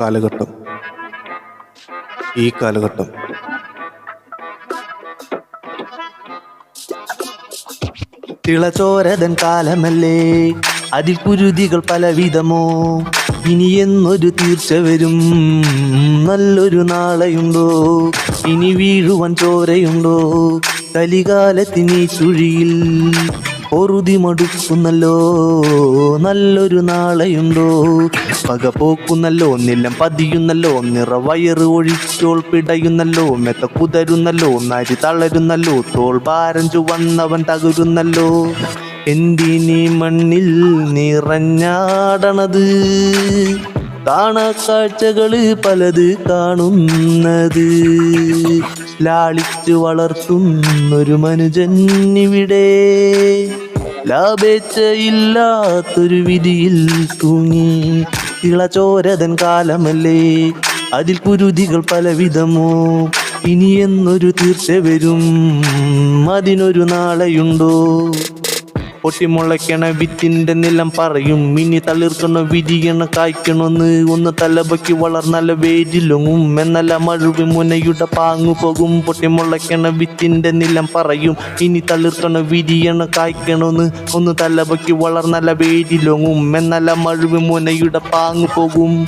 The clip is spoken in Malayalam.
കാലഘട്ടം. ഈ കാലഘട്ടം. തിളചോരതൻ കാലമല്ലേ? അതിൽ കുരുതികൾ പലവിധമോ? ഇനി എന്നൊരു തീർച്ച വരും. നല്ലൊരു നാളെയുണ്ടോ? ഇനി വീഴുവാൻ ചോരയുണ്ടോ? കലികാലത്തിനീ ചുഴിയിൽ പൊറുതി മടുക്കുന്നല്ലോ നല്ലൊരു നാളെയുണ്ടോ? പക പോക്കുന്നല്ലോ നിലം പതിയുന്നല്ലോ നിറവയറ് ഒഴിച്ചോൾ പിടയുന്നല്ലോ മെത്ത കുതരുന്നല്ലോ നരി തളരുന്നല്ലോ തോൾ ഭാരം വന്നവൻ തകരുന്നല്ലോ. എന്തിനീ മണ്ണിൽ നിറഞ്ഞാടണത്? കാണാ കാഴ്ചകൾ പലത് കാണുന്നത്. ലാളിച്ചു വളർത്തുന്നൊരു മനുജന്നിവിടെ ലാഭേച്ഛയില്ലാത്തൊരു വിധിയിൽ തൂങ്ങി. ഇളചോരതൻ കാലമല്ലേ. അതിൽ കുരുതികൾ പലവിധമോ. ഇനിയെന്നൊരു തീർച്ച വരും. അതിനൊരു നാളെയുണ്ടോ? പൊട്ടിമുളയ്ക്കണ വിത്തിന്റെ നിലം പറയും. ഇനി തളിർക്കണ വിരിയണ കായ്ക്കണമെന്ന് ഒന്ന് തലബക്കി വളർന്നല്ല വേരിലൊങ്ങും. എന്നല്ല മഴുവി മുനയുടെ പാങ്ങു പോകും. പൊട്ടിമുളയ്ക്കണ വിത്തിന്റെ നിലം പറയും. ഇനി തളിർക്കണ വിരിയണ കായ്ക്കണമെന്ന് ഒന്ന് തലബക്കി വളർന്നല്ല വേരിലൊങ്ങും. എന്നല്ല മഴുവി മുനയുടെ പാങ്ങു പോകും.